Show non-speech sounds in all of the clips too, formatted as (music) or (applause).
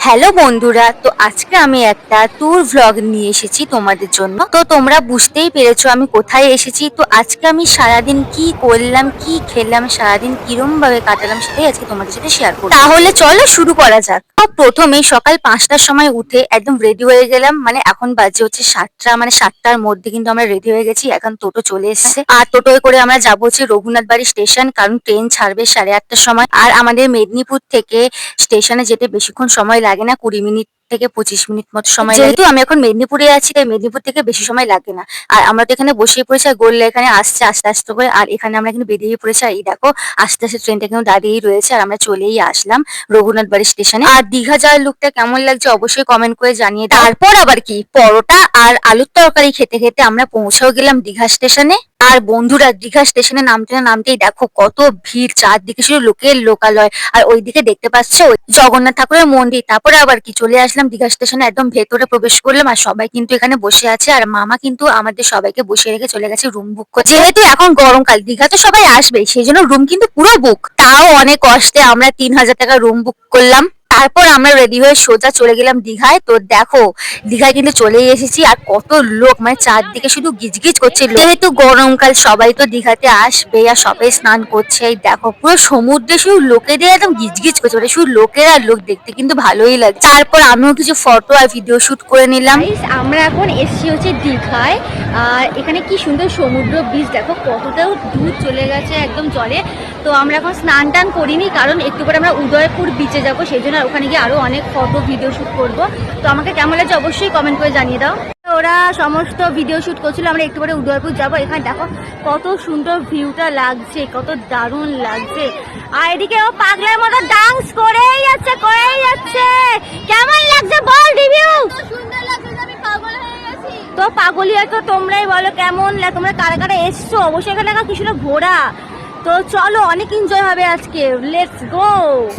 Hello বন্ধুরা, তো আজকে আমি একটা ট্যুর ভ্লগ নিয়ে এসেছি তোমাদের জন্য। তো তোমরা বুঝতেই পেরেছ আমি কোথায় এসেছি। তো আজকে আমি সারাদিন কি করলাম, কি খেলাম, সারাদিন কিরম ভাবে কাটালাম সেটাই আজকে তোমাদের সাথে শেয়ার করব। তাহলে চলো শুরু করা যাক। প্রথমে সকাল পাঁচটার সময় উঠে একদম রেডি হয়ে গেলাম। মানে এখন বাজে হচ্ছে সাতটা মানে সাতটার মধ্যে কিন্তু আমরা রেডি হয়ে গেছি। এখন টোটো চলে এসেছে। আর টোটোয় করে আমরা যাব হচ্ছে রঘুনাথ বাড়ি স্টেশন কারণ ট্রেন ছাড়বে সাড়ে আটটার সময়। আর আমাদের মেদিনীপুর থেকে স্টেশনে যেতে বেশিক্ষণ সময় না কুড়ি মিনিট থেকে পঁচিশ মিনিট মতো সময় যেহেতু আমি এখন মেদিনীপুরে আছি তাই মেদিনীপুর থেকে বেশি সময় লাগে না। আর আমরা তো এখানে বসিয়ে পড়েছি আর গোল্লা এখানে আসছে আস্তে আস্তে করে। আর এখানে আমরা কিন্তু বেরিয়ে পড়েছি আর এই দেখো আস্তে আস্তে ট্রেনটা কিন্তু দাঁড়িয়েই রয়েছে আর আমরা চলেই আসলাম রঘুনাথ বাড়ি স্টেশনে আর দীঘা যাওয়ার লুকটা কেমন লাগছে অবশ্যই কমেন্ট করে জানিয়ে তারপর আবার কি? পরোটা আর আলুর তরকারি খেতে খেতে আমরা পৌঁছেও গেলাম দীঘা স্টেশনে আর বন্ধুরা দীঘা স্টেশনে নামতে না নামতেই দেখো কত ভিড় চারদিকে শুধু লোকের লোকালয়। আর ওইদিকে দেখতে পাচ্ছ জগন্নাথ ঠাকুরের মন্দির। তারপরে আবার কি? চলে আসলাম দীঘা স্টেশনে একদম ভেতরে প্রবেশ করলাম আর সবাই কিন্তু এখানে বসে আছে আর মামা কিন্তু আমাদের সবাইকে বসে রেখে চলে গেছে রুম বুক করে যেহেতু এখন গরমকাল দীঘা তো সবাই আসবে, সেই জন্য রুম কিন্তু পুরো বুক তাও অনেক কষ্টে আমরা তিন হাজার টাকা রুম বুক করলাম। তারপর আমরা রেডি হয়ে সোজা চলে গেলাম দীঘায়। তো দেখো, দীঘায় কিন্তু চলেই এসেছি আর কত লোক মানে চারদিকে শুধু গিজগিজ করছে যেহেতু গরমকাল সবাই তো দীঘাতে আসবে আর সবাই স্নান করছে। দেখো, পুরো সমুদ্রে শুধু লোকেদের একদম গিজগিজ করছে মানে শুধু লোকের লোক দেখতে কিন্তু ভালোই লাগে তারপর আমিও কিছু ফটো আর ভিডিও শুট করে নিলাম। আমরা এখন এসছি হচ্ছে দীঘায়। আর এখানে কি সুন্দর সমুদ্র বীচ দেখো কতটাও দূর চলে গেছে একদম জলে। তো আমরা এখন স্নান টান করিনি, কারণ একটু করে আমরা উদয়পুর বিচে যাব, সেই জন্য ওখানে গিয়ে আরও অনেক ফটো ভিডিও শুট করব। তো আমাকে কেমন লাগছে অবশ্যই কমেন্ট করে জানিয়ে দাও। ওরা সমস্ত ভিডিও শুট করছিল আমরা একটু করে উদয়পুর যাব। এখানে দেখো কত সুন্দর ভিউটা লাগছে কত দারুণ লাগছে। আর এদিকে ও পাগলের মতো ডান্স করেই যাচ্ছে করেই যাচ্ছে। কেমন লাগছে বল রিভিউ পাগল তো পাগলিয়া তো তোমরাই বলো কেমন লাগে তোমরা কারা কারা এসছো? অবশ্যই এখানে কিছু না ঘোরা তো চলো, অনেক এনজয় হবে আজকে। লেটস গো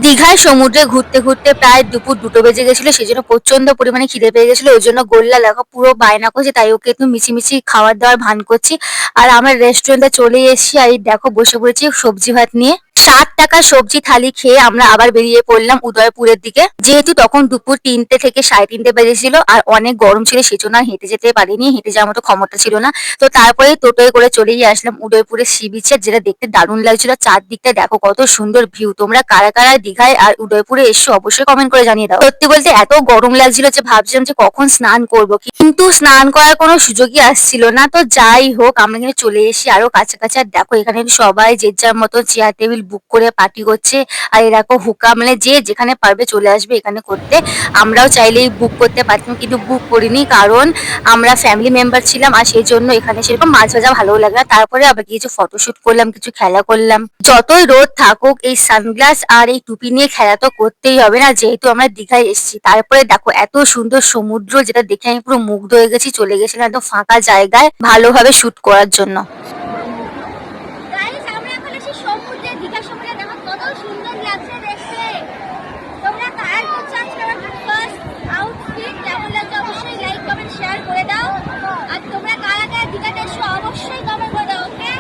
দীঘায় সমুদ্রে ঘুরতে ঘুরতে প্রায় দুপুর দুটো বেজে গেছিল সেই জন্য প্রচণ্ড পরিমাণে খিদে পেয়ে গেছিল, ওই জন্য গোল্লা লাগা পুরো বায়না করছে, তাই ওকে একটু মিছিমিছি খাবার দাওয়ার ভান করছি। আর আমরা রেস্টুরেন্টে চলে এসেছি আর দেখো বসে পড়েছি সবজি ভাত নিয়ে। ষাট টাকা সবজি থালি খেয়ে আমরা আবার বেরিয়ে পড়লাম উদয়পুরের দিকে। যেহেতু তখন দুপুর তিনটে থেকে সাড়ে তিনটে বেজেছিল আর অনেক গরম ছিল, সেজন্য আর হেঁটে যেতে পারিনি, হেঁটে যাওয়ার মতো ক্ষমতা ছিল না। তো তারপরে টোটোয় করে চলেই আসলাম উদয়পুরের সি বিচে যেটা দেখতে দারুণ লাগছিল। চারদিকটা দেখো কত সুন্দর ভিউ তোমরা কারা কারা দীঘায় আর উদয়পুরে এসছো অবশ্যই কমেন্ট করে জানিয়ে দাও। সত্যি বলতে এত গরম লাগছিল যে ভাবছিলাম যে কখন স্নান করব, কিন্তু স্নান করার কোনো সুযোগই আসছিল না। তো যাই হোক, আমরা কিন্তু চলে এসেছি আরও কাছাকাছি। আর দেখো এখানে সবাই যে যার মতো চেয়ার টেবিল বুক করে পার্টি করছে। আর এরকম হুকা মানে যে যেখানে পারবে চলে আসবে এখানে করতে। আমরাও চাইলেই বুক করতে পারতাম, কিন্তু বুক করিনি কারণ আমরা ফ্যামিলি মেম্বার ছিলাম আর সেই জন্য এখানে সেরকম মাছ ভাজা ভালো লাগে না। তারপরে আবার কিছু ফটোশুট করলাম, কিছু খেলা করলাম। যতই রোদ থাকুক, এই সানগ্লাস আর এই টুপি নিয়ে খেলা তো করতেই হবে না। যেহেতু আমরা দীঘায় এসেছি, তারপরে দেখো এত সুন্দর সমুদ্র, যেটা দেখে আমি পুরো মুগ্ধ হয়ে গেছি, চলে গেছিলাম একদম ফাঁকা জায়গায় ভালোভাবে শুট করার জন্য গাইস আমরা এখন এসে সমুদ্রে দীঘা সমুদ্রে দেখো কত সুন্দর লাগছে দেখতে তোমরা কার করছ আজকে আমার ফার্স্ট আউটফিট কেমন লাগছে অবশ্যই লাইক কমেন্ট শেয়ার করে দাও আর তোমরা কারা কারা দীঘাতে এসো অবশ্যই কমেন্ট করে দাও ওকে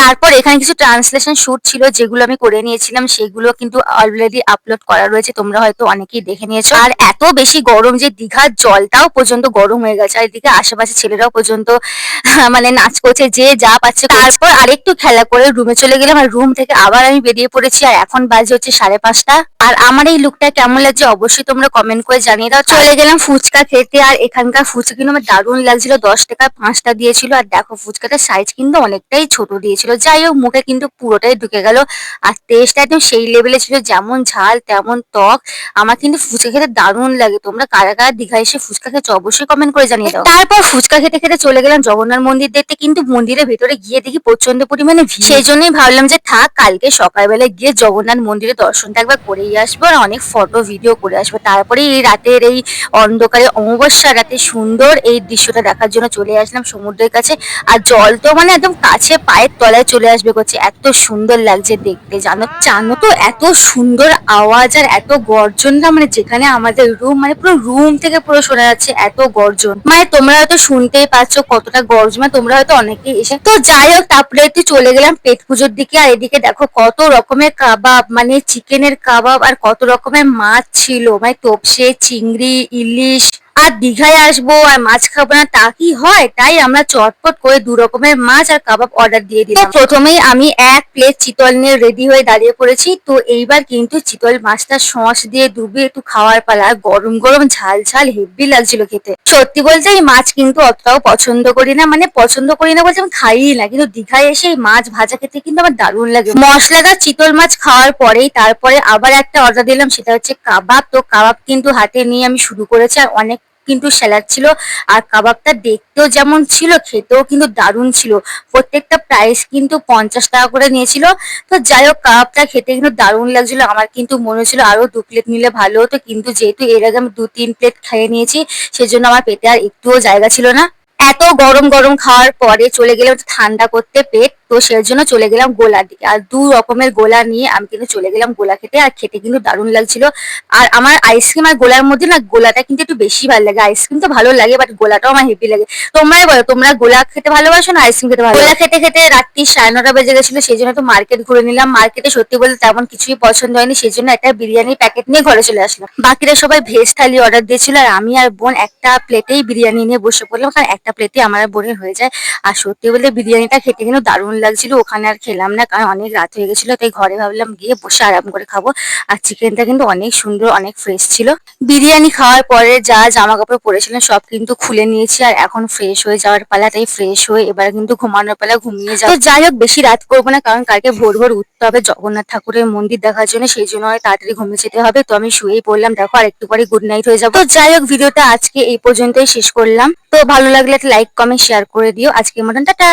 তারপর এখানে কিছু ট্রান্সলেশন শুট ছিল, যেগুলো আমি করে নিয়েছিলাম, সেগুলো কিন্তু অলরেডি আপলোড করা রয়েছে, তোমরা হয়তো অনেকেই দেখে নিয়েছো। আর এত বেশি গরম যে দীঘার জলটাও পর্যন্ত গরম হয়ে গেছে আর এদিকে আশেপাশে ছেলেরাও পর্যন্ত (laughs) মানে নাচ করছে, যে যা পাচ্ছে তারপর আরেকটু খেলা করে রুমে চলে গেলাম, আর রুম থেকে আবার আমি বেরিয়ে পড়েছি, আর এখন বাজে হচ্ছে সাড়ে পাঁচটা। আর আমার এই লুকটা কেমন লাগছে অবশ্যই তোমরা কমেন্ট করে জানিয়ে দাও। চলে গেলাম ফুচকা খেতে, আর এখানকার ফুচকা কিন্তু আমার দারুণ লাগছিল, দশ টাকা পাঁচটা দিয়েছিল, আর দেখো ফুচকাটার সাইজ কিন্তু অনেকটাই ছোট দিয়েছিল। যাই হোক, মুখে কিন্তু পুরোটাই ঢুকে গেল। আর টেস্টটা একদম সেই লেভেলে ছিল, যেমন ঝাল, তেমন টক। আমার কিন্তু ফুচকা খেতে দারুণ লাগে। তোমরা কারা কারা দীঘা এসে ফুচকা খেতে অবশ্যই কমেন্ট করে জানিয়ে দাও। তারপর ফুচকা খেতে খেতে চলে গেলাম জগন্নাথ মন্দির দেখতে কিন্তু মন্দিরের ভেতরে গিয়ে দেখি প্রচণ্ড পরিমাণে ভিড়। সেই জন্যই ভাবলাম যে, থাক, কালকে সকালবেলা গিয়ে জগন্নাথ মন্দিরে দর্শনটা একবার করেই আসব আর অনেক ফটো ভিডিও করে আসব। তারপরে এই রাতের এই অন্ধকারে, অমাবস্যা রাতে সুন্দর এই দৃশ্যটা দেখার জন্য চলে আসলাম সমুদ্রের কাছে। আর জল তো মানে একদম কাছে পায়ের তলায় গলায় চলে আসবে করছে। এত সুন্দর লাগছে দেখতে। জানো জানো তো, এত সুন্দর আওয়াজ আর এত গর্জন না মানে যেখানে আমাদের রুম মানে পুরো রুম থেকে পুরো শোনা যাচ্ছে এত গর্জন। মানে তোমরা হয়তো শুনতেই পাচ্ছ কতটা গর্জন মানে তোমরা হয়তো অনেকেই এসে তো যাই হোক, তারপরে একটু চলে গেলাম পেট পুজোর দিকে, আর এদিকে দেখো কত রকমের কাবাব মানে চিকেনের কাবাব, আর কত রকমের মাছ ছিল। মানে তোপসে, চিংড়ি, ইলিশ আর দীঘায় আসব আর মাছ খাব না, তা কি হয়? তাই আমরা চটপট করে দু রকমের মাছ আর কাবাব অর্ডার দিয়ে তো প্রথমেই আমি এক প্লেট চিতল নিয়ে রেডি হয়ে দাঁড়িয়ে পড়েছি। তো এইবার কিন্তু চিতল মাছটা সস দিয়ে ডুবে একটু খাওয়ার পালা। গরম গরম ঝাল ঝাল হেভি লাগছিল খেতে। সত্যি বলতে এই মাছ কিন্তু অতটাও পছন্দ করি না। মানে পছন্দ করি না বলতে আমি খাইই না। কিন্তু দীঘায় এসে এই মাছ ভাজা খেতে কিন্তু আমার দারুণ লাগে। মশলাদার চিতল মাছ খাওয়ার পরেই তারপরে আবার একটা অর্ডার দিলাম, সেটা হচ্ছে কাবাব। তো কাবাব কিন্তু হাতে নিয়ে আমি শুরু করেছি আর অনেক কিন্তু স্যালাড ছিল আর কাবাবটা দেখতেও যেমন ছিল, খেতেও কিন্তু দারুণ ছিল। প্রত্যেকটা প্রাইস কিন্তু পঞ্চাশ টাকা করে নিয়েছিল। তো যাই হোক, কাবাবটা খেতে কিন্তু দারুণ লাগছিল। আমার কিন্তু মনে হচ্ছিল আরও দু প্লেট নিলে ভালো হতো। কিন্তু যেহেতু এর আগে আমি দু তিন প্লেট খেয়ে নিয়েছি, সেজন্য আমার পেটে আর একটুও জায়গা ছিল না। এত গরম গরম খাওয়ার পরে চলে একটু ঠান্ডা করতে পেট। তো সেই জন্য চলে গেলাম গোলার দিকে আর দু রকমের গোলা নিয়ে আমি কিন্তু চলে গেলাম গোলা খেতে। আর খেতে কিন্তু দারুণ লাগছিল। আর আমার আইসক্রিম আর গোলার মধ্যে না গোলাটা কিন্তু একটু বেশি ভালো লাগে। আইসক্রিম তো ভালো লাগে বাট গোলাটাও আমার হেভি লাগে। তোমরাই বলো, তোমরা গোলা খেতে ভালোবাসো না আইসক্রিম খেতে ভালো গোলা খেতে খেতে রাত্রি সাড়ে নটা বেজে গেছিল, সেই জন্য তো মার্কেট ঘুরে নিলাম। মার্কেটে সত্যি বলতে তেমন কিছুই পছন্দ হয়নি, সেই জন্য একটা বিরিয়ানির প্যাকেট নিয়ে ঘরে চলে আসলাম। বাকিরা সবাই ভেজ থালি অর্ডার দিয়েছিল, আর আমি আর বোন একটা প্লেটেই বিরিয়ানি নিয়ে বসে পড়লাম, কারণ একটা প্লেটে আমার বোনের হয়ে যায়। আর সত্যি বলতে বিরিয়ানিটা খেতে কিন্তু দারুণ লাগছিল ওখানে আর খেলাম না, কারণ অনেক রাত হয়ে গেছিল, তাই ঘরে ভাবলাম গিয়ে বসে আরাম করে খাব। আর চিকেনটা কিন্তু অনেক সুন্দর, অনেক ফ্রেশ ছিল। বিরিয়ানি খাওয়ার পরে যা জামা কাপড় পরেছিলাম, সব কিন্তু খুলে নিয়েছি, আর এখন ফ্রেশ হয়ে যাওয়ার পালা, তাই ফ্রেশ হয়ে এবার কিন্তু ঘুমানোর পালা ঘুমিয়ে যাব। যাই হোক, বেশি রাত করব না, কারণ কালকে ভোর ভোর উঠতে হবে, জগন্নাথ ঠাকুরের মন্দির দেখার জন্য, সেই জন্য তাড়াতাড়ি ঘুমিয়ে যেতে হবে। তো আমি শুয়েই পড়লাম, দেখো আর একটু পরে গুড নাইট হয়ে যাব। তো যাই হোক ভিডিওটা আজকে এই পর্যন্তই শেষ করলাম। তো ভালো লাগলে লাইক কমেন্ট শেয়ার করে দিও। আজকের মতন, টাটা!